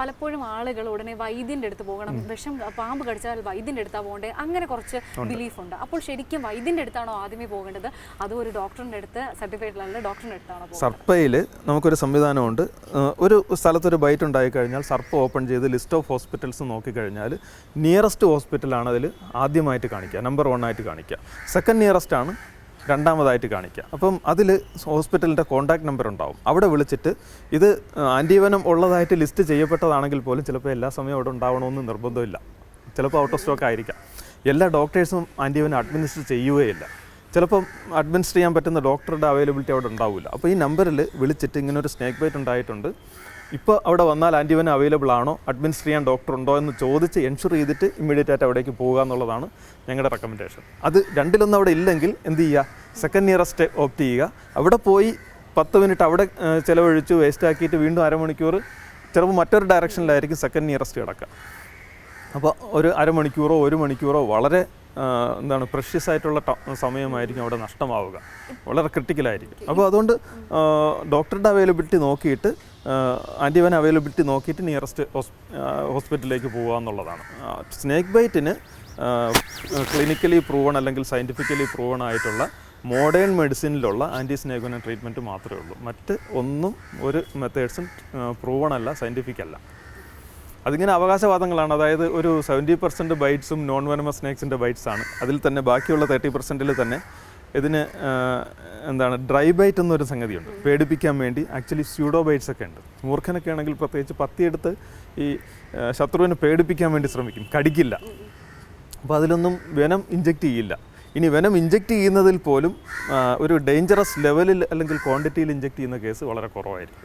പലപ്പോഴും ആളുകൾ ഉടനെ വൈദ്യന്റെ അടുത്ത് പോകണം. വിഷം പാമ്പ് കടിച്ചാൽ വൈദ്യന്റെ അടുത്താ പോകണ്ടേ? അങ്ങനെ കുറച്ച് ബിലീഫ് ഉണ്ട്. അപ്പോൾ ശരിക്കും വൈദ്യന്റെ അടുത്താണോ ആദ്യമേ പോകേണ്ടത്? അതോ ഒരു ഡോക്ടറിന്റെ അടുത്ത് സർട്ടിഫൈഡ് അല്ല ഡോക്ടറിന്റെ അടുത്താണോ സർപ്പയിൽ നമുക്കൊരു സംവിധാനമുണ്ട്. ഒരു സ്ഥലത്തൊരു ബൈറ്റ് ഉണ്ടായി കഴിഞ്ഞാൽ സർപ്പ് ഓപ്പൺ ചെയ്ത് ലിസ്റ്റ് ഓഫ് ഹോസ്പിറ്റൽസ് നോക്കിക്കഴിഞ്ഞാൽ നിയറസ്റ്റ് ഹോസ്പിറ്റലാണ് അതിൽ ആദ്യമായിട്ട് കാണിക്കുക. നമ്പർ വൺ ആയിട്ട് കാണിക്കുക. സെക്കൻഡ് നിയറസ്റ്റ് ആണ് രണ്ടാമതായിട്ട് കാണിക്കുക അപ്പം അതിൽ ഹോസ്പിറ്റലിന്റെ കോൺടാക്ട് നമ്പർ ഉണ്ടാവും. അവിടെ വിളിച്ചിട്ട് ഇത് ആന്റിവനം ഉള്ളതായിട്ട് ലിസ്റ്റ് ചെയ്യപ്പെട്ടതാണെങ്കിൽ പോലും ചിലപ്പോൾ എല്ലാ സമയവും അവിടെ ഉണ്ടാവണമെന്ന് നിർബന്ധമില്ല. ചിലപ്പോൾ ഔട്ട് ഓഫ് സ്റ്റോക്ക് ആയിരിക്കാം. എല്ലാ ഡോക്ടേഴ്സും ആന്റിവനം അഡ്മിനിസ്റ്റർ ചെയ്യുകയില്ല. ചിലപ്പം അഡ്മിനിസ്റ്റർ ചെയ്യാൻ പറ്റുന്ന ഡോക്ടറുടെ അവൈലബിലിറ്റി അവിടെ ഉണ്ടാവില്ല അപ്പോൾ ഈ നമ്പറിൽ വിളിച്ചിട്ട് ഇങ്ങനെ ഒരു സ്നേക്ക് ബൈറ്റ് ഉണ്ടായിട്ടുണ്ട്. ഇപ്പോൾ അവിടെ വന്നാൽ ആന്റിവൻ അവൈലബിൾ ആണോ? അഡ്മിനിസ്റ്റർ ചെയ്യാൻ ഡോക്ടർ ഉണ്ടോ എന്ന് ചോദിച്ച് എൻഷുർ ചെയ്തിട്ട് ഇമ്മീഡിയറ്റ് ആയിട്ട് അവിടേക്ക് പോകുക എന്നുള്ളതാണ് ഞങ്ങളുടെ റെക്കമെൻഡേഷൻ അത് രണ്ടിലൊന്നും അവിടെ ഇല്ലെങ്കിൽ എന്ത് ചെയ്യുക? സെക്കൻഡ് നിയറസ്റ്റ് ഓപ്റ്റ് ചെയ്യുക. അവിടെ പോയി പത്ത് മിനിറ്റ് അവിടെ ചിലവഴിച്ച് വേസ്റ്റ് ആക്കിയിട്ട് വീണ്ടും അരമണിക്കൂർ ചിലപ്പോൾ മറ്റൊരു ഡയറക്ഷനിലായിരിക്കും സെക്കൻഡ് നിയറസ്റ്റ് കിടക്കുക. അപ്പോൾ ഒരു അരമണിക്കൂറോ ഒരു മണിക്കൂറോ വളരെ എന്താണ് പ്രഷ്യസ് ആയിട്ടുള്ള സമയമായിരിക്കും അവിടെ നഷ്ടമാവുക. വളരെ ക്രിട്ടിക്കലായിരിക്കും അപ്പോൾ അതുകൊണ്ട് ഡോക്ടറുടെ അവൈലബിലിറ്റി നോക്കിയിട്ട് ആന്റിവൻ അവൈലബിലിറ്റി നോക്കിയിട്ട് നിയറസ്റ്റ് ഹോസ്പിറ്റലിലേക്ക് പോകുക എന്നുള്ളതാണ്. സ്നേക്ക് ബൈറ്റിന് ക്ലിനിക്കലി പ്രൂവൺ അല്ലെങ്കിൽ സയന്റിഫിക്കലി പ്രൂവൺ ആയിട്ടുള്ള മോഡേൺ മെഡിസിനിലുള്ള ആന്റി സ്നേകോന ട്രീറ്റ്മെന്റ് മാത്രമേ ഉള്ളൂ. മറ്റ് ഒന്നും ഒരു മെത്തേഡ്സും പ്രൂവൺ അല്ല സയന്റിഫിക് അല്ല. അതിങ്ങനെ അവകാശവാദങ്ങളാണ്. അതായത് ഒരു സെവന്റി പെർസെന്റ് ബൈറ്റ്സും നോൺ വെനമസ് സ്നേക്സിന്റെ ബൈറ്റ്സ് ആണ്. അതിൽ തന്നെ ബാക്കിയുള്ള തേർട്ടി പെർസെന്റിൽ തന്നെ ഇതിന് എന്താണ് ഡ്രൈ ബൈറ്റ് എന്നൊരു സംഗതിയുണ്ട്. പേടിപ്പിക്കാൻ വേണ്ടി ആക്ച്വലി സ്യൂഡോ ബൈറ്റ്സ് ഒക്കെ ഉണ്ട്. മൂർഖനൊക്കെ ആണെങ്കിൽ പ്രത്യേകിച്ച് പത്തിയെടുത്ത് ഈ ശത്രുവിനെ പേടിപ്പിക്കാൻ വേണ്ടി ശ്രമിക്കും. കടിക്കില്ല. അപ്പോൾ അതിലൊന്നും വെനം ഇഞ്ചെക്റ്റ് ചെയ്യില്ല. ഇനി വെനം ഇഞ്ചെക്റ്റ് ചെയ്യുന്നതിൽ പോലും ഒരു ഡേഞ്ചറസ് ലെവലിൽ അല്ലെങ്കിൽ ക്വാണ്ടിറ്റിയിൽ ഇഞ്ചെക്റ്റ് ചെയ്യുന്ന കേസ് വളരെ കുറവായിരിക്കും.